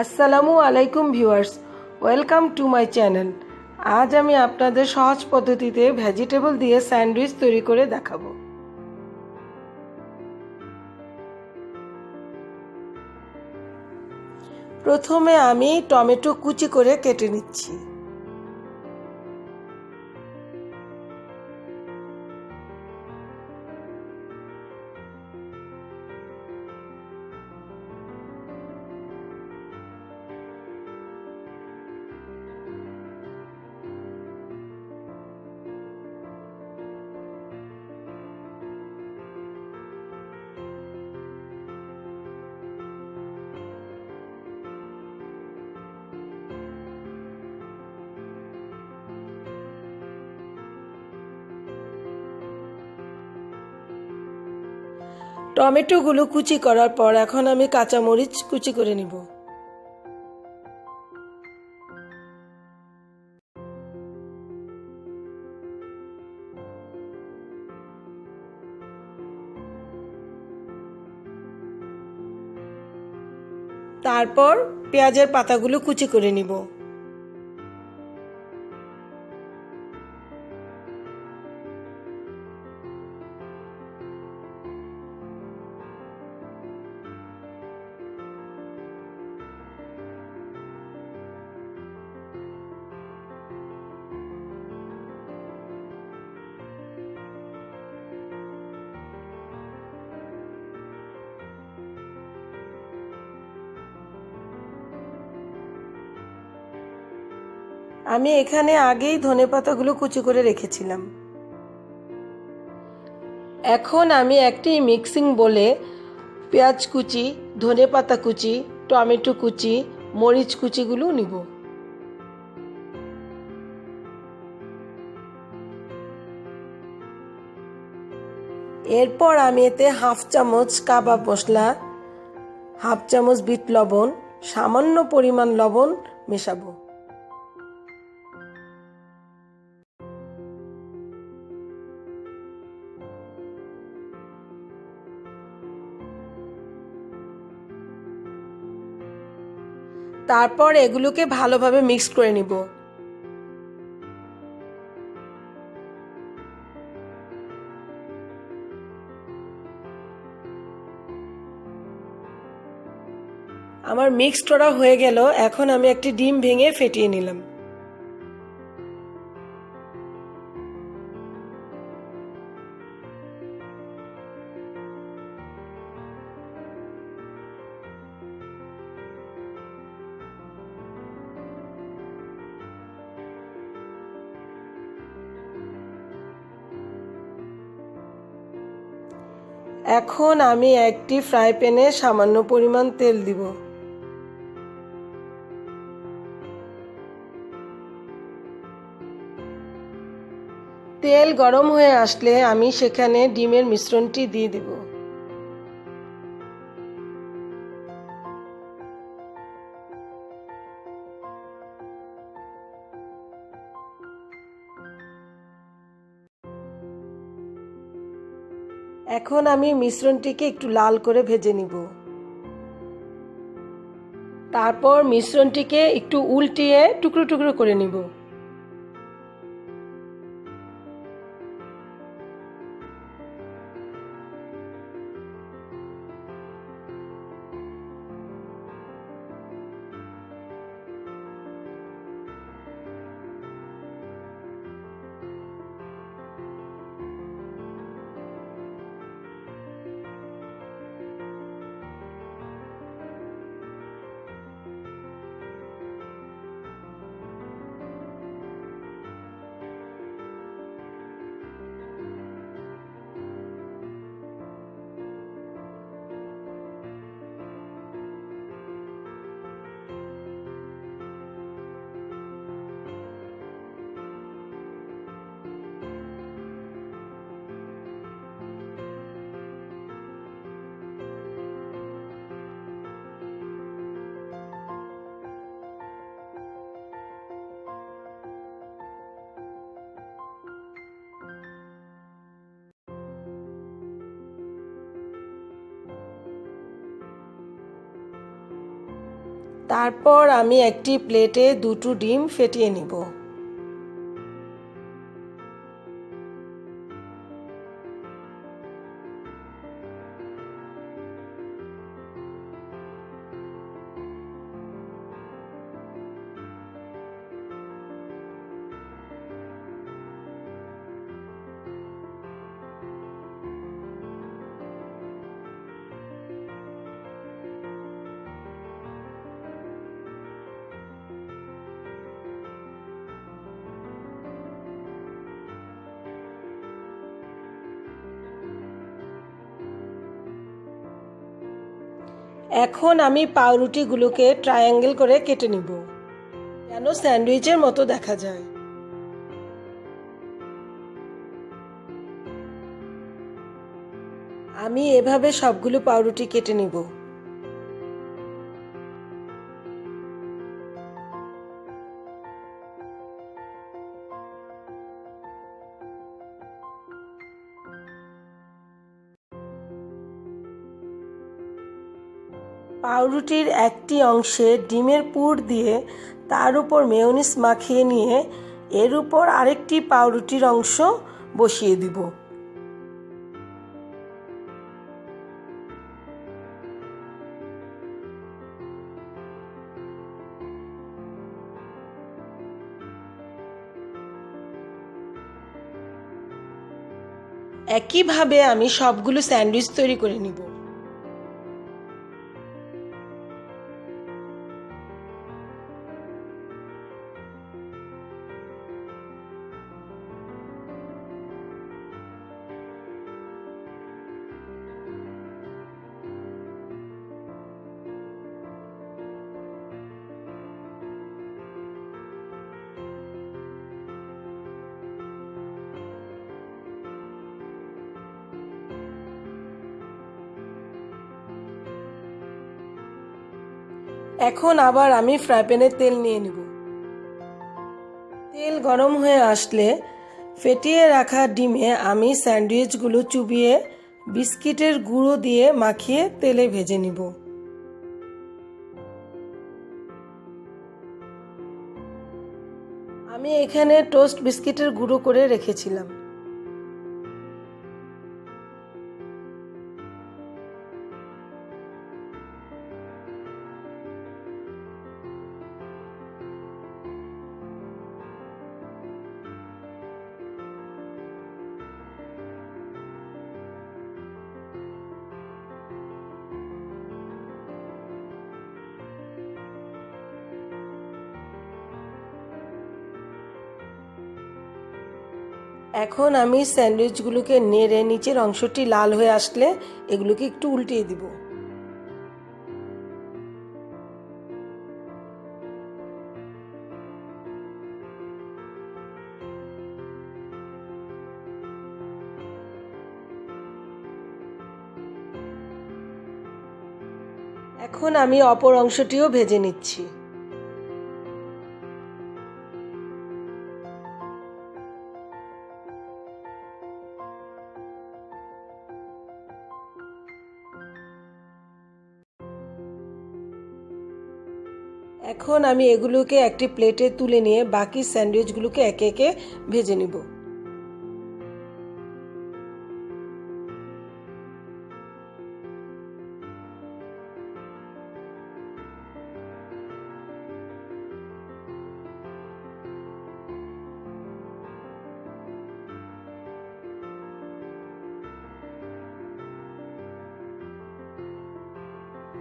আসসালামু আলাইকুম viewers, welcome to my channel. আজ আমি আপনাদের সহজ পদ্ধতিতে ভেজিটেবল দিয়ে স্যান্ডউইচ তৈরি করে দেখাবো। প্রথমে আমি টমেটো কুচি করে কেটে নিচ্ছি। টমেটোগুলো কুচি করার পর এখন আমি কাঁচামরিচ কুচি করে নিব। তারপর পেঁয়াজের পাতাগুলো কুচি করে নিব। আমি এখানে আগেই ধনে পাতাগুলো কুচি করে রেখেছিলাম। এখন আমি একটি মিক্সিং বলে পেঁয়াজ কুচি, ধনে পাতা কুচি, টমেটো কুচি, মরিচ কুচিগুলো নিব। এরপর আমি এতে হাফ চামচ কাবাব মশলা, হাফ চামচ বিট লবণ, সামান্য পরিমাণ লবণ মেশাবো। তারপর এগুলোকে ভালোভাবে মিক্স করে নিব। আমার মিক্স করা হয়ে গেল, এখন আমি একটি ডিম ভেঙে ফেটিয়ে নিলাম। এখন আমি একটি ফ্রাই প্যানে সামান্য পরিমাণ তেল দিব। তেল গরম হয়ে আসলে আমি সেখানে ডিমের মিশ্রণটি দিয়ে দেব। এখন আমি মিশ্রণটিকে একটু লাল করে ভেজে নিব। তারপর মিশ্রণটিকে একটু উল্টিয়ে টুকরো টুকরো করে নিব। তারপর আমি একটি প্লেটে দুটো ডিম ফেটিয়ে নিব। এখন আমি পাউরুটিগুলোকে ট্রায়াঙ্গেল করে কেটে নিব। যেন স্যান্ডউইচের মতো দেখা যায়? আমি এভাবে সবগুলো পাউরুটি কেটে নিব। পাউরুটির একটি অংশে ডিমের পুর দিয়ে তার উপর মেয়নিস মাখিয়ে নিয়ে এর উপর আরেকটি পাউরুটির অংশ বসিয়ে দিব। একইভাবে আমি সবগুলো স্যান্ডউইচ তৈরি করে নিব। এখন আবার আমি ফ্রাই প্যানে তেল নিয়ে নেব। তেল গরম হয়ে আসলে ফেটিয়ে রাখা ডিমে আমি স্যান্ডউইচগুলো চুবিয়ে বিস্কিটের গুঁড়ো দিয়ে মাখিয়ে তেলে ভেজে নিব। আমি এখানে টোস্ট বিস্কিটের গুঁড়ো করে রেখেছিলাম। এখন আমি স্যান্ডউইচগুলোকে নেড়ে নিচের অংশটি লাল হয়ে আসলে এগুলোকে একটু উল্টিয়ে দিব। এখন আমি অপর অংশটিও ভেজে নিচ্ছি। এখন আমি এগুলোকে একটি প্লেটে তুলে নিয়ে বাকি স্যান্ডউইচগুলোকে একে একে ভেজে নিব।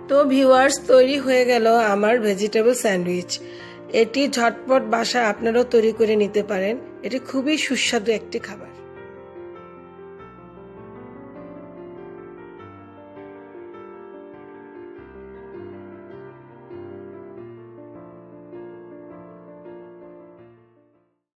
তো ভিউয়ার্স তৈরি হয়ে গেল আমার ভেজিটেবল স্যান্ডউইচ এটি ঝটপট বাসা আপনারাও তৈরি করে নিতে পারেন। এটি খুবই সুস্বাদু একটি খাবার।